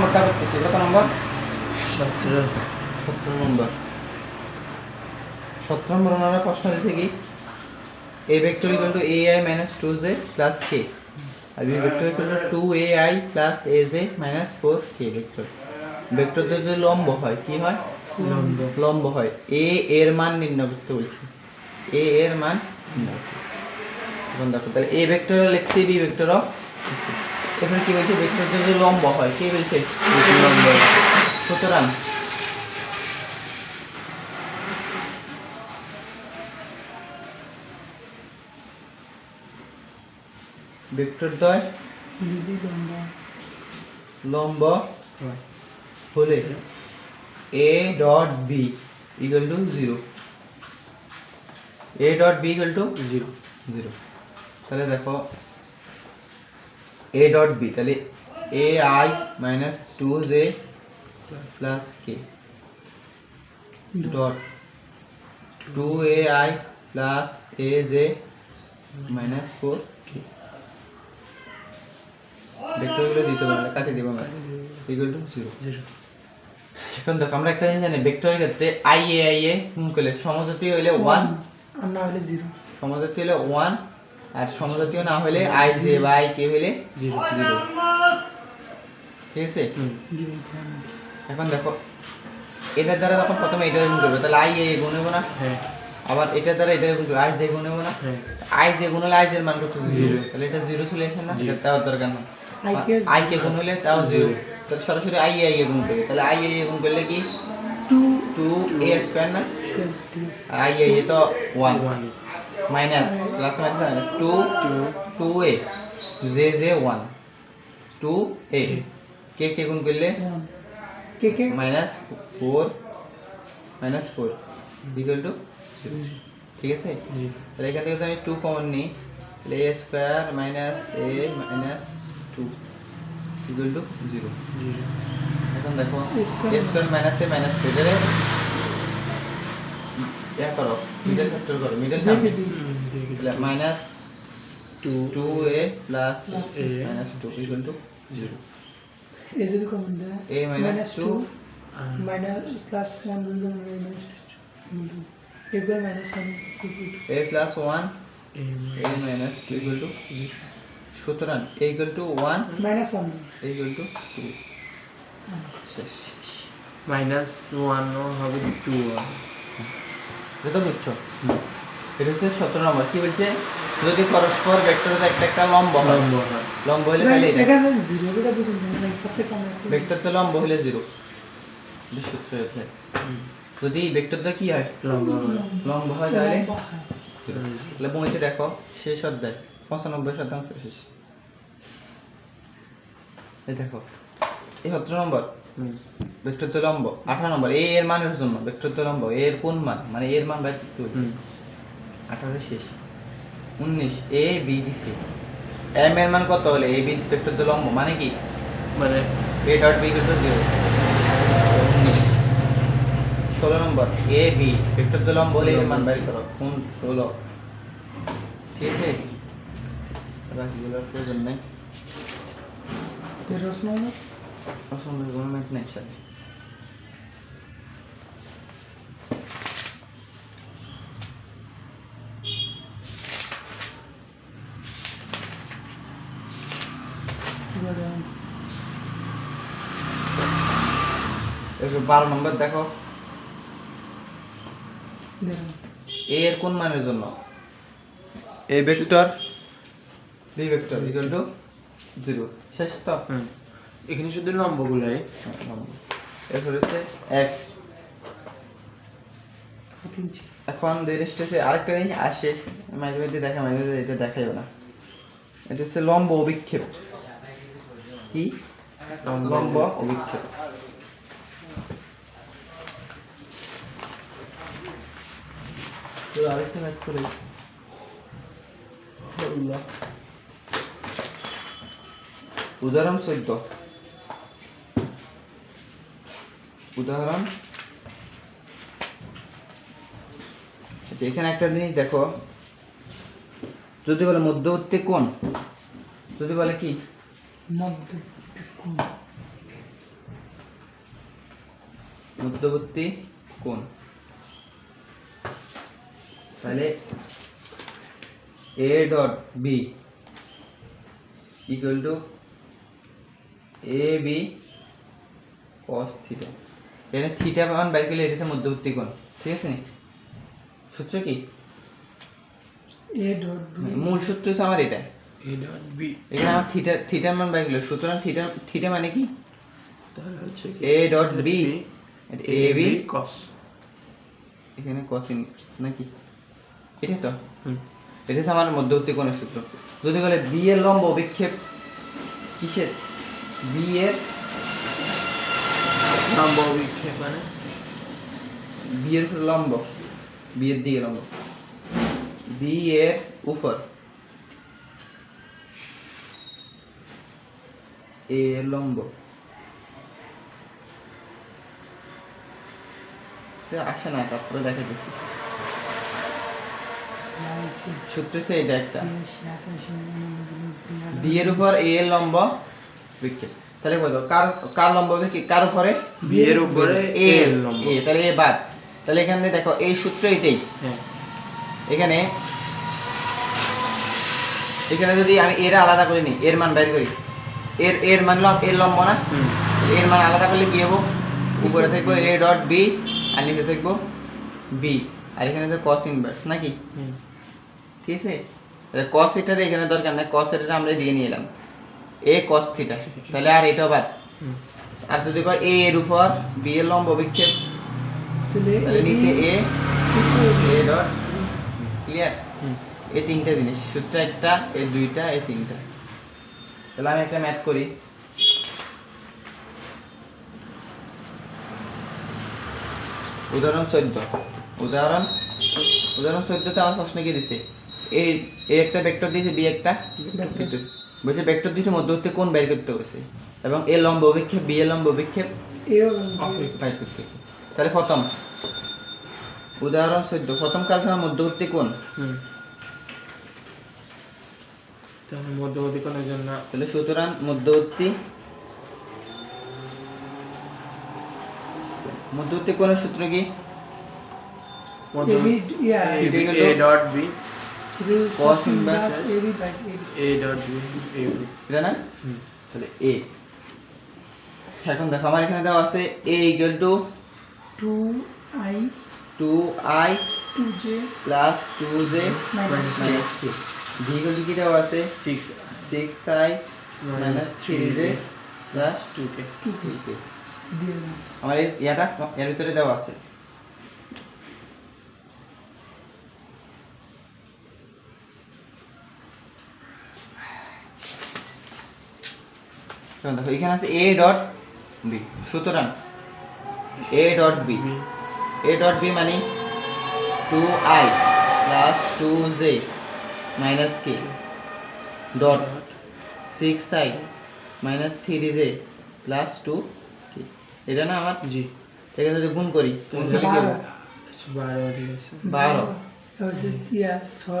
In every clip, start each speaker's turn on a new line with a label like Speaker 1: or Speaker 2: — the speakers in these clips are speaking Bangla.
Speaker 1: নম্বরটা করতেছি কত নম্বর?
Speaker 2: সতেরো
Speaker 1: সতেরো নম্বর। সতেরো নম্বর ওনারা প্রশ্ন দিয়েছে কি? A vector equal to A I minus two J plus K R B vector equal to two A I plus A J minus four K vector vector যদি লম্ব হয় কি হয়?
Speaker 2: লম্ব।
Speaker 1: লম্ব হয়। এ এর মান নির্ণয় করতে বলছি। এ এর মান নির্ণয় করতে। এখন দেখো তাহলে এ ভেক্টর লিখছি বি ভেক্টর এখানে কি বলছে? ভেক্টর যদি লম্ব হয়। কে বলছে?
Speaker 2: লম্ব
Speaker 1: সুতরাং ভেক্টর দ্বয় লম্ব হলে A dot B equal to zero A dot B equal to
Speaker 2: zero
Speaker 1: zero তাহলে দেখো এ ডট বি তাহলে A I minus two J plus K dot two A I plus A J minus four K ভেক্টরগুলো দিতে পারলে কাটিয়ে দিব আমরা? ইকুয়াল টু জিরো এখন দেখো আমরা একটা জিনিস জানি ভেক্টরের ক্ষেত্রে আই এ আই এ গুণ করলে সমজাতীয় হইলে ওয়ান
Speaker 3: আর না হলে জিরো
Speaker 1: সমজাতীয় হলে ওয়ান আর সমজাতীয় না হলে আই জে বা আই কে হইলে
Speaker 2: জিরো।
Speaker 1: ঠিক আছে? এখন দেখো এটার দ্বারা যখন প্রথমে এটা গুণ করবে তাহলে আই এ গুণ হব না?
Speaker 2: হ্যাঁ।
Speaker 1: আবার এটার দ্বারা এটা গুণ করবে আই জে গুণ হব না?
Speaker 2: হ্যাঁ।
Speaker 1: আই জে গুণ হলে আই জের মান কত জিরো। তাহলে এটা জিরো চলে আসে না? এটা তাও দরকার না। আই কে গুণ হলে তাও জিরো। তাহলে সরাসরি আই এ আই এ গুণ করবে। তাহলে আই এ গুণ করলে কি?
Speaker 3: টু।
Speaker 1: টু এ স্কোয়ার না? আর আই এ তো one.
Speaker 2: One
Speaker 1: minus plus minus two
Speaker 2: two
Speaker 1: two A J J one two A K K গুণ করলে
Speaker 3: one K K
Speaker 1: minus four minus four equal to ঠিক আছে
Speaker 2: জি
Speaker 1: তাহলে এখান থেকে যদি আমি টু কমন নিই তাহলে A square minus A minus two equal to zero
Speaker 2: zero
Speaker 1: এখন দেখো
Speaker 3: A square
Speaker 1: A square minus A minus two এটারে ইয়া করো মিডল ফ্যাক্টর করো মিডল তাহলে minus
Speaker 2: two
Speaker 1: two A plus A
Speaker 2: A
Speaker 1: minus two equal to zero
Speaker 3: A যদি কমন দেয়
Speaker 1: A minus two.
Speaker 2: আর
Speaker 3: মাইনাস প্লাস ওয়ান বলতে মাইনাস এগুলো minus one
Speaker 1: A plus one
Speaker 2: A
Speaker 1: A minus two equal to সুতরাং A equal to one
Speaker 3: minus one
Speaker 1: A equal to two
Speaker 2: minus one হবে টু ওয়ান
Speaker 1: এটা তো বুঝছ? এটা হচ্ছে সতেরো নম্বর। কি বলছে? যদি পরস্পর ভেক্টরের একটা একটা লম্ব হয়।
Speaker 2: লম্ব
Speaker 1: লম্ব হলে তাহলে এটা।
Speaker 3: এখানে জিরো এটা বুঝুন সবথেকে কম একটা।
Speaker 1: ভেক্টর তো লম্ব হলে জিরো যদি ভেক্টরটা কি হয়?
Speaker 2: লম্ব
Speaker 1: লম্ব হয় তাহলে। তাহলে বইতে দেখো শেষ অধ্যায় পঁচানব্বই শতাংশ শেষ। এই দেখো এই সতেরো নম্বর। ভেক্টর তো লম্ব আঠারো নম্বর এ এর মানের জন্য ভেক্টর তো লম্ব এর কোন মান? মানে এর মান বাই আঠারো শেষ। উনিশ এ বি দিছে এম এর মান কত হলে? এ বি ভেক্টর তো লম্ব মানে কি?
Speaker 2: মানে
Speaker 1: A dot B two zero ষোলো নম্বর এ বি ভেক্টর তো লম্ব হলে এর মান বাইর করো। কোন ষোলো? ঠিক আছে বাকিগুলোর প্রয়োজন নেই।
Speaker 3: তেরো নম্বর।
Speaker 1: কোনো ম্যাথ নেই সাথে বারো নম্বর দেখো। এ এর কোন মানের জন্য? A vector. B vector equal to zero শেষ তো?
Speaker 2: হুম, এখানে শুধু লম্বগুলাই।
Speaker 1: এরপর হচ্ছে এক্স এখন জিনিসটা হচ্ছে আরেকটা জিনিস আসে মাঝে মাঝে দেখা মাঝে মাঝে এটা দেখাইও না। এটা হচ্ছে লম্ব অভিক্ষেপ। কি? লম্ব অভিক্ষেপ। আরেকটা করে উদাহরণ চোদ্দ। উদাহরণ। আচ্ছা, এখানে একটা জিনিস দেখো। যদি বলে মধ্যবর্তী কোণ যদি বলে কি?
Speaker 3: মধ্য কোণ।
Speaker 1: মধ্যবর্তী কোণ। তাহলে A dot B equal to A B cos theta এখানে থিটা মান বাইর করলে এটা মধ্যবর্তী কোণ ঠিক আছে? সূত্র কি?
Speaker 3: বি
Speaker 1: মূল সূত্র হচ্ছে আমার এটা। এখানে আমার থিটা থিটার মান বাইর করলে সুতরাং থিটা থিটা মানে কি?
Speaker 2: তাহলে হচ্ছে
Speaker 1: A dot B A B
Speaker 2: cos
Speaker 1: এখানে cos ইনভার্স নাকি? এটা তো? এটা হচ্ছে আমার মধ্যবর্তী কোণের সূত্র। যদি বলে বি এর লম্ব বিক্ষেপ কিসের? বি এর
Speaker 2: লম্ব বিক্ষেপ মানে
Speaker 1: বি উপর লম্ব। বি এর দিকে লম্ব। বি এর উপর। এ লম্ব। আসে না তারপরে দেখা দিচ্ছি সূত্র এটা একটা।
Speaker 3: বিরাশি আঠাশি উননব্বই
Speaker 1: বি এর উপর এ লম্ব। বিক্ষেপ তাহলে বলো কার কার লম্ব বিক্ষেপ কার উপরে?
Speaker 2: বি এর উপরে
Speaker 1: এ এর
Speaker 2: লম্ব।
Speaker 1: এ তাহলে এ বাদ। তাহলে এখানে দেখো এই সূত্র এটাই।
Speaker 2: হ্যাঁ।
Speaker 1: এখানে এখানে যদি আমি এর আলাদা করে নিই এর মান বের করি এর এর মান এর লম্ব না? এর মান আলাদা করলে কি হব? উপরে থাকব এ ডট বি আর নিচে থাকব বি আর এখানে তো কস ইনভার্স নাকি? ঠিক আছে? কস এটার এখানে দরকার নাই কস এটা আমরা দিয়ে নিয়ে এলাম। এ কস থিটা তাহলে আর এটাও বাদ। আর যদি কয় এ এর উপর বি এর লম্ব বিক্ষেপ
Speaker 3: তাহলে
Speaker 1: নিচে এ এ ডট ক্লিয়ার এই তিনটা জিনিস সূত্র একটা এই দুইটা এই তিনটা। তাহলে আমি একটা ম্যাথ করি। উদাহরণ চোদ্দ। উদাহরণ উদাহরণ চোদ্দতে আমার প্রশ্ন কি দিছে? এই এই একটা ভেক্টর দিয়েছে বি একটা। বলছে ভেক্টর দিয়েছে মধ্যবর্তী কোন বের করতে হয়েছে এবং এ লম্ব অভিক্ষেপ বি এ লম্ব অভিক্ষেপ বাইর করতে তাহলে প্রথম উদাহরণ চোদ্দ প্রথম কাজ আমার মধ্যবর্তী
Speaker 2: তাহলে মধ্যবর্তী কোণের জন্য?
Speaker 1: তাহলে সুতরাং মধ্যবর্তী মধ্যবর্তী কোণের সূত্র কি?
Speaker 2: A dot B
Speaker 1: cos inverse
Speaker 3: by A B
Speaker 2: A dot B A
Speaker 1: এটা না? তাহলে এ এখন দেখো আমার এখানে দেওয়া আছে two
Speaker 3: I
Speaker 1: two
Speaker 3: J
Speaker 1: plus two J
Speaker 3: minus
Speaker 1: minus three V equal to কি দেওয়া আছে?
Speaker 2: Six
Speaker 1: six I minus three J plus
Speaker 2: two K
Speaker 3: two
Speaker 1: three K
Speaker 3: দিয়ে দাও
Speaker 1: আমার এই ইয়াটা এর ভিতরে দেওয়া আছে। দেখো এখানে আছে এ ডট বি সুতরাং A dot B A dot B মানে two I plus two J minus K dot six I minus three J plus two K এটা না আমার
Speaker 2: জি
Speaker 1: এখানে যদি গুণ করি গুণ করলে কি হবে?
Speaker 2: বারো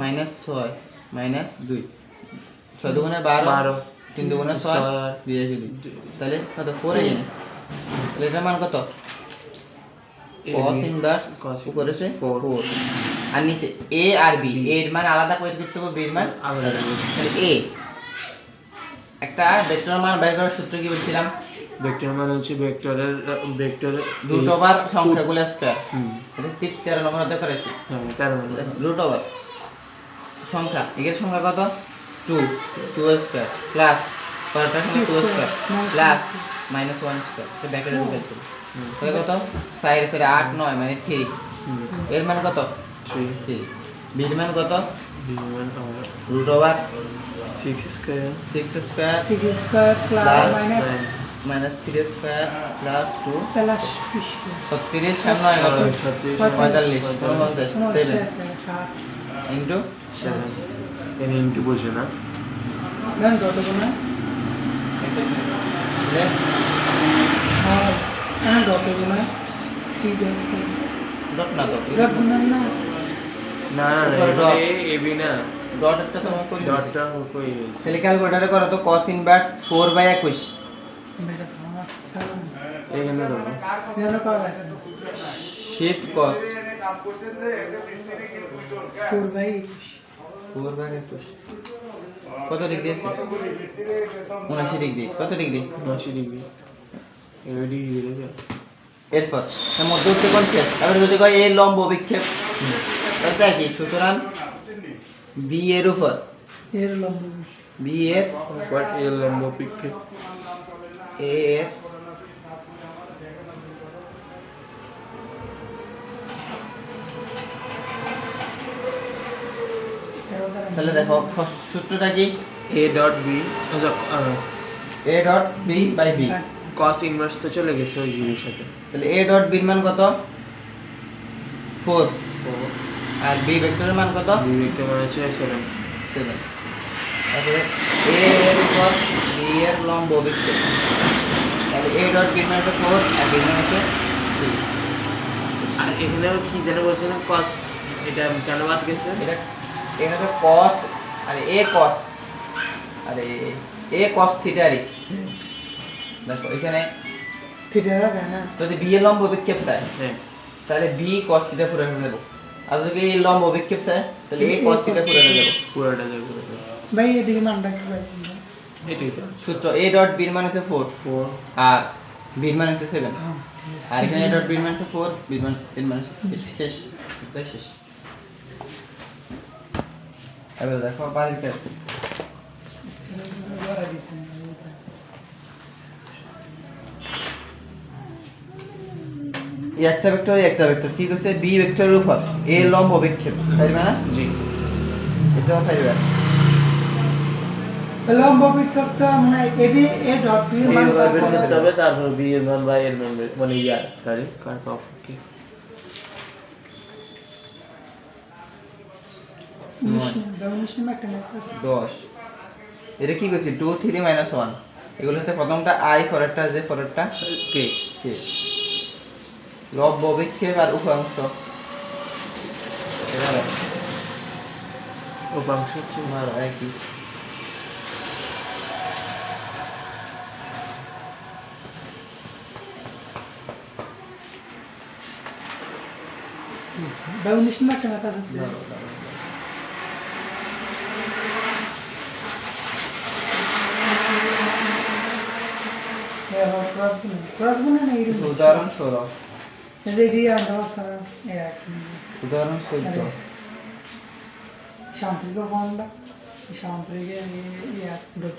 Speaker 1: মাইনাস ছয়। মাইনাস দুই। ছয় দুগুণে বারো।
Speaker 2: বারো।
Speaker 1: তিন দুগুণে ছয়। দুই তাহলে কত ফোর এই তাহলে এটার মান কত? Cos
Speaker 2: B.
Speaker 1: ইনভার্স উপরে সে
Speaker 2: four।
Speaker 1: 4 আর নিচে a আর b এর মান আলাদা করে হবে b এর মান
Speaker 2: আলাদা
Speaker 1: তাহলে a একটা ভেক্টর মান বের করার সূত্র কি বলছিলাম?
Speaker 2: ভেক্টর মানে হচ্ছে ভেক্টরের ভেক্টরের
Speaker 1: রুট ওভার সংখ্যাগুলো স্কয়ার
Speaker 2: হুম।
Speaker 1: এটা নম্বর অধ্যায় করেছি।
Speaker 2: হ্যাঁ নম্বর
Speaker 1: রুট ওভার সংখ্যা। এর সংখ্যা কত? টু টু স্কোয়ার প্লাস পরেরটা সংখ্যা two square plus minus one square তো ব্যাকেটে ঢুকে দিতে তাহলে কত? সাইড ফেরে আট নয় মানে থ্রি
Speaker 2: হুম
Speaker 1: এর মান কত?
Speaker 2: থ্রি
Speaker 1: থ্রি বির মান কত?
Speaker 2: বিমান আমার
Speaker 1: root over
Speaker 2: six square
Speaker 1: six square
Speaker 3: six square plus minus
Speaker 1: minus three square plus two
Speaker 3: plus
Speaker 1: ছত্রিশ আর নয় কত?
Speaker 2: ছত্রিশ
Speaker 1: পঁয়তাল্লিশ সেভেন ইন্টু
Speaker 2: সেভেন এখানে ইন্টু বসে না।
Speaker 3: হ্যাঁ হ্যাঁ
Speaker 1: না
Speaker 3: ডট না।
Speaker 2: না না
Speaker 1: উপরে dot।
Speaker 2: এ বি না।
Speaker 1: ডট একটা তো আমার
Speaker 2: ডটটা কই
Speaker 1: তাহলে ক্যালকুলেটারে করো তো cos ইনভার্স ফোর বাই একুশ।
Speaker 3: এটা ভাঙা সেভেন
Speaker 2: এখানে দেবো
Speaker 3: এখানে পাবে
Speaker 1: শিফট কস
Speaker 3: ফোর বাই একুশ।
Speaker 1: ফোর বাই একুশ কত ডিগ্রি আছে? উনআশি ডিগ্রি। কত ডিগ্রি?
Speaker 2: আশি ডিগ্রি।
Speaker 1: এরপর এর মধ্যে উঠতে কোন শেষ তারপরে যদি কয় এ লম্ব বিক্ষেপ। তাই কি সুতরাং বি এর উপর।
Speaker 3: এর লম্ব
Speaker 1: বি এর
Speaker 2: লম্ব পিক্ষে
Speaker 1: এ এর তাহলে দেখো সূত্রটা কি?
Speaker 2: A dot B
Speaker 1: A dot B by B
Speaker 2: cos inverse তো চলে গেছে ওই জিনিসের সাথে।
Speaker 1: তাহলে এ ডট বির মান কত? ফোর আর বি ভেক্টরের মান কত?
Speaker 2: বি দেখতে মনে হচ্ছে সেভেন
Speaker 1: সেভেন তারপরে এ এর উপর বি এর লম্ব বিক্ষেপ তাহলে এ ডট বির মান হচ্ছে ফোর আর বির মান হচ্ছে
Speaker 2: আর এখানে কি যেন বলছিলেন কস এটা কেন বাদ গেছে?
Speaker 1: এটা এখানে তো কস আর এ কস আরে এ কস থিটা রে দেখো এখানে
Speaker 3: থিটা না?
Speaker 1: যদি বি এর লম্ব বিক্ষেপ চায়
Speaker 2: হ্যাঁ।
Speaker 1: তাহলে বি কস থিটা পুরো হয়ে যাবে। আর যদি এ লম্ব বিক্ষেপ চায় তাহলে এ কস থিটা পুরো হয়ে যাবে।
Speaker 2: পুরোটা যাবে
Speaker 3: ভাই এদিকে মানটা কি পাই
Speaker 2: এটাই তো।
Speaker 1: সূত্র এ ডট বির মান হচ্ছে ফোর
Speaker 2: ফোর
Speaker 1: আর বির মান হচ্ছে সেভেন আর এখানে ডট বির মান হচ্ছে ফোর বির মান এর মান হচ্ছে শেষ। শেষ। এবার দেখো বাড়ির কাজ একটা ভেক্টর একটা ভেক্টর ঠিক আছে বি ভেক্টরের উপর। এ লম্ব বিক্ষেপ। পারবে না?
Speaker 2: জি।
Speaker 1: এটাও পারবে
Speaker 3: লম্ব বিক্ষেপটা মানে এবি এ ডট বি
Speaker 2: এই
Speaker 3: মান
Speaker 2: বের করতে হবে তারপর বি এর মান বা এর মান মানে ইয়ার। সরি কার কপ কি
Speaker 3: উনিশ না, উনিশ নামে একটা ম্যাথ আছে।
Speaker 1: দশ। এটা কি করছি? টু থ্রি মাইনাস ওয়ান এগুলো হচ্ছে প্রথমটা আই পরেরটা যে পরেরটা
Speaker 2: কে
Speaker 1: কে লব্য বিক্ষেপ আর উপাংশ।
Speaker 2: উপাংশ হচ্ছে
Speaker 1: তোমার একই।
Speaker 3: একটা ম্যাথ আছে। এবার ক্রস গুণ ক্রস গুণ না এই
Speaker 1: উদাহরণ ষোলো
Speaker 3: এই যে এই আন্ডার সারা এক
Speaker 1: উদাহরণ চোদ্দ
Speaker 3: শান্তির ফর্মটা শান্তিকে এই এক ডট